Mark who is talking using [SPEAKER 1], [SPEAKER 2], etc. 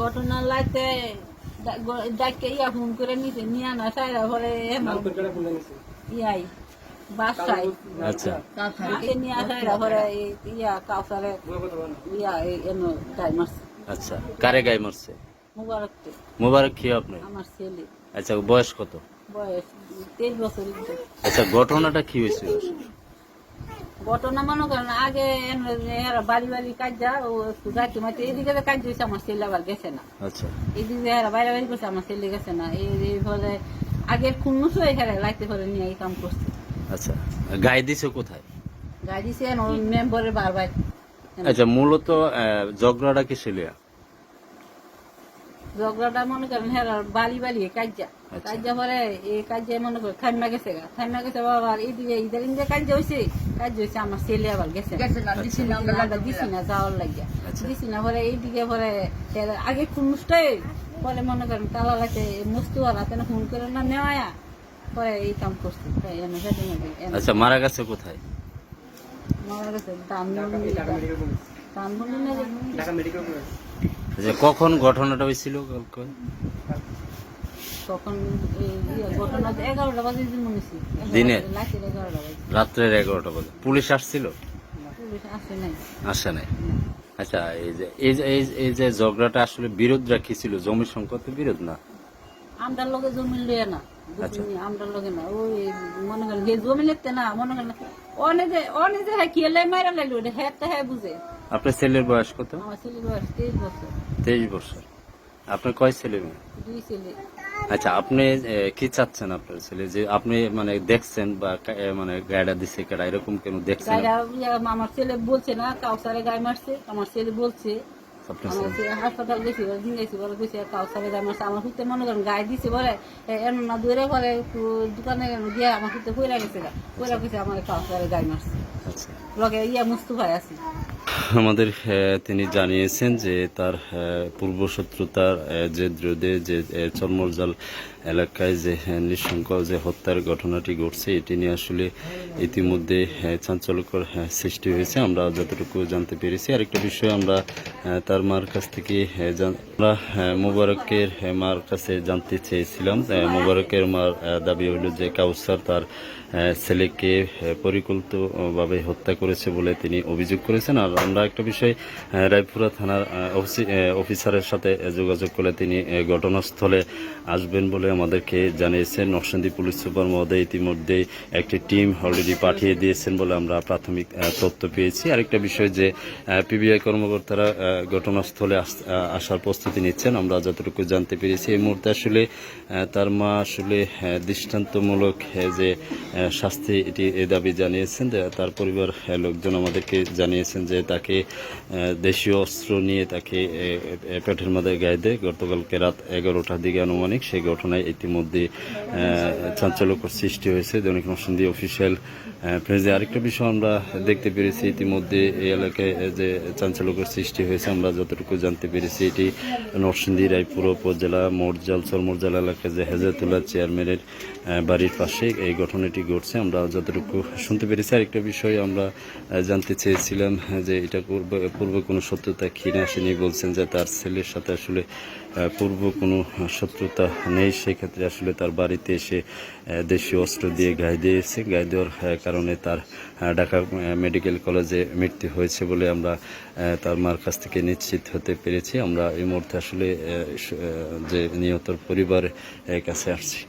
[SPEAKER 1] ঘটনা লাইতে ডাকে ইয়া ফোন করে নিতে নিয়ে না সাইরা এমন ইয়াই বাসায়।
[SPEAKER 2] আচ্ছা।
[SPEAKER 1] নিয়ে ইয়া কাউসারে ইয়া এই এনো মারছে।
[SPEAKER 2] আচ্ছা কারে গায়ে মারছে?
[SPEAKER 1] মুবারককে
[SPEAKER 2] মোবারক কি আপনার
[SPEAKER 1] আমার ছেলে।
[SPEAKER 2] আচ্ছা বয়স কত?
[SPEAKER 1] বয়স তেইশ বছর
[SPEAKER 2] আচ্ছা ঘটনাটা কি হয়েছিল?
[SPEAKER 1] ঘটনা মনে করেন আগে বাড়ি বাড়ি কাজ যা ও যাইতে মাইতে এদিকে তো কাজ দিয়েছে আমার ছেলে আবার গেছে না।
[SPEAKER 2] আচ্ছা।
[SPEAKER 1] এদিকে এরা বাইরে বাইরে করছে আমার ছেলে গেছে না। এই ফলে আগের খুন্নুস হয়ে লাগতে লাইতে করে নিয়ে এই কাম করছে।
[SPEAKER 2] আচ্ছা। গায়ে দিছে কোথায়?
[SPEAKER 1] গাই দিছে মেম্বারের বারবার
[SPEAKER 2] আচ্ছা মূলত ঝগড়াটা কি ছিল
[SPEAKER 1] ঝগড়াটা মনে করেন হ্যাঁ বালি বালি কাজা
[SPEAKER 2] আচ্ছা।
[SPEAKER 1] কাজা পরে এই কাজে মনে করেন থাইমা গেছে গা। থাইমা গেছে বাবা এইদিকে ইদার ইন্দে কাজ হয়েছে কাজ হয়েছে আমার ছেলে আবার গেছে। দিছি না যাওয়ার লাগিয়া।
[SPEAKER 2] আচ্ছা।
[SPEAKER 1] দিছি না পরে এইদিকে পরে আগে খুনুসটাই পরে মনে করেন তালা লাগে মস্তু আর হাতে ফোন করে না নেওয়া পরে এই কাম করছে
[SPEAKER 2] আচ্ছা মারা গেছে কোথায়?
[SPEAKER 1] মারা গেছে ধানমন্ডি। ধানমন্ডি না যে-
[SPEAKER 2] কখন ঘটনাটা হয়েছিল কালকে?
[SPEAKER 1] তখন ইয়ে ঘটনা এগারোটা বাজে দিন?
[SPEAKER 2] দিনে?
[SPEAKER 1] লাখের এগারোটা বাজে।
[SPEAKER 2] রাত্রের এগারোটা বাজে। পুলিশ আসছিল?
[SPEAKER 1] আসে নাই।
[SPEAKER 2] আচ্ছা এই যে এই যে এই- যে ঝগড়াটা আসলে বিরোধরা কি ছিল? জমি সংকটের বিরোধ না?
[SPEAKER 1] আমরা লগে জমি না
[SPEAKER 2] আচ্ছা।
[SPEAKER 1] আমরা লগে না। ওই মনে করেন যে জমি লিখতে না মনে করেন হ্যাঁ মারা লাগল হ্যাঁ তো হ্যাঁ বুঝে।
[SPEAKER 2] আপনার ছেলের বয়স কত?
[SPEAKER 1] আমার ছেলে বয়স তেইশ বছর।
[SPEAKER 2] তেইশ বছর। আপনার কয় ছেলে মেয়ে?
[SPEAKER 1] দুই ছেলে।
[SPEAKER 2] আচ্ছা আপনি কি চাচ্ছেন আপনার ছেলে? যে আপনি মানে দেখছেন বা মানে গাড়া দিছে কেডা এরকম কেন দেখছেন?
[SPEAKER 1] আমার ছেলে বলছে না কাউসারে গায়ে মারছে আমার ছেলে বলছে। হাসপাতাল গেছি বলে দিন গেছি বলে গেছি কাউসারে গায়ে মারছে। আমার হুতে মনে করেন গায়ে দিছে বলে এন না দূরে দোকানে গিয়ে আমার হুতে কইরা গেছে গা। কইরা গেছে আমার কাউসারে গায়ে মারছে।
[SPEAKER 2] আচ্ছা।
[SPEAKER 1] লগে ইয়া আছে।
[SPEAKER 2] আমাদের তিনি জানিয়েছেন যে তার পূর্বশত্রুতার যে দ্রোদে যে চরমরজাল এলাকায় যে নৃশংস যে হত্যার ঘটনাটি ঘটছে, এটি নিয়ে আসলে ইতিমধ্যে চাঞ্চল্যকর সৃষ্টি হয়েছে। আমরা যতটুকু জানতে পেরেছি। আরেকটা বিষয় আমরা তার মার কাছ থেকে আমরা মোবারকের মার কাছে জানতে চেয়েছিলাম। মোবারকের মার দাবি হইল যে কাউসার তার ছেলেকে পরিকল্পিতভাবে হত্যা করেছে বলে তিনি অভিযোগ করেছেন। আর আমরা একটা বিষয় রায়পুরা থানার অফিসারের সাথে যোগাযোগ করলে তিনি ঘটনাস্থলে আসবেন বলে আমাদেরকে জানিয়েছেন। নরসিংদী পুলিশ সুপার মহোদয় ইতিমধ্যে একটি টিম অলরেডি পাঠিয়ে দিয়েছেন বলে আমরা প্রাথমিক তথ্য পেয়েছি। আরেকটা বিষয় যে পিবিআই কর্মকর্তারা ঘটনাস্থলে আস- আসার প্রস্তুতি নিচ্ছেন। আমরা যতটুকু জানতে পেরেছি, এই মুহূর্তে আসলে তার মা আসলে দৃষ্টান্তমূলক যে শাস্তি এটি, এ দাবি জানিয়েছেন তার পরিবার লোকজন আমাদেরকে জানিয়েছেন যে, তাকে আহ, দেশীয় অস্ত্র নিয়ে তাকে পেটের মধ্যে গায়ে দেয় গতকালকে রাত এগারোটার দিকে আনুমানিক সেই ঘটনায় ইতিমধ্যে চাঞ্চল্যকর সৃষ্টি হয়েছে। দৈনিক নরসিংদী অফিসিয়াল পেজে আরেকটা বিষয় আমরা দেখতে পেরেছি। ইতিমধ্যে এই এলাকায় যে চাঞ্চল্যকর সৃষ্টি হয়েছে আমরা যতটুকু জানতে পেরেছি এটি নরসিংদী রায়পুর উপজেলা মোরজাল চরমরজাল এলাকায় যে হেজাতুল্লাহ চেয়ারম্যানের বাড়ির পাশে এই ঘটনাটি ঘটছে। আমরা যতটুকু শুনতে পেরেছি আরেকটা বিষয় আমরা জানতে চেয়েছিলাম যে এটা পূর্বে পূর্বে কোনো শত্রুতা কিনা আসেনি, বলছেন যে তার ছেলের সাথে আসলে পূর্ব কোনো শত্রুতা নেই, সেক্ষেত্রে আসলে তার বাড়িতে এসে দেশীয় অস্ত্র দিয়ে গায়ে দিয়েছে। গায়ে দেওয়ার কারণে তার ঢাকা মেডিকেল কলেজে মৃত্যু হয়েছে বলে আমরা তার মার কাছ থেকে নিশ্চিত হতে পেরেছি। আমরা এই মুহূর্তে আসলে যে নিহতর পরিবারের কাছে আসছি।